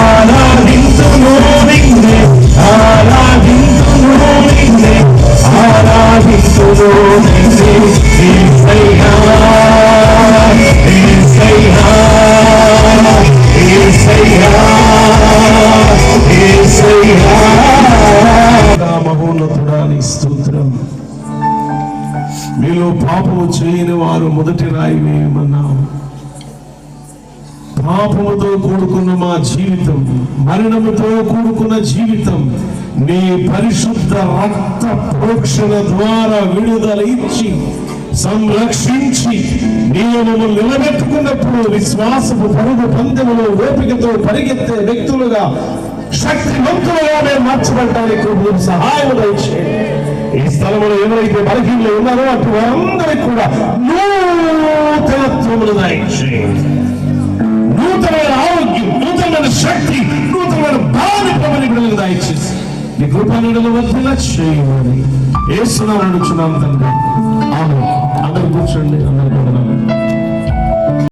ఆరాధించును నిన్నే ఆరాధించును నిన్నే ఆరాధించును నిన్నే ఏసయ్యా ఏసయ్యా మీలో పాపము చేయని వారు మొదటి రాయి వేయమన్నావు పాపముతో కూడుకున్న మా జీవితం మరణముతో కూడుకున్న జీవితం నీ పరిశుద్ధ రక్త ప్రోక్షణ ద్వారా విడుదల ఇచ్చి సంరక్షించి నియమము నిలబెట్టుకున్నప్పుడు విశ్వాసపు పరుగు పందెములో ఓపికతో పరిగెత్తే వ్యక్తులుగా శక్తివంతులుగా మేము మార్చబడటానికి మీరు సహాయం దయచేయండి. ఈ స్థలంలో ఎవరైతే బలహీనలు ఉన్నారో అటు వారందరికీ కూడా నూతనత్వములు దయచేయండి. నీ కృపానుడల చేయమని ఏ సున్నా నడుచున్నాం తండ్రి. ఆమె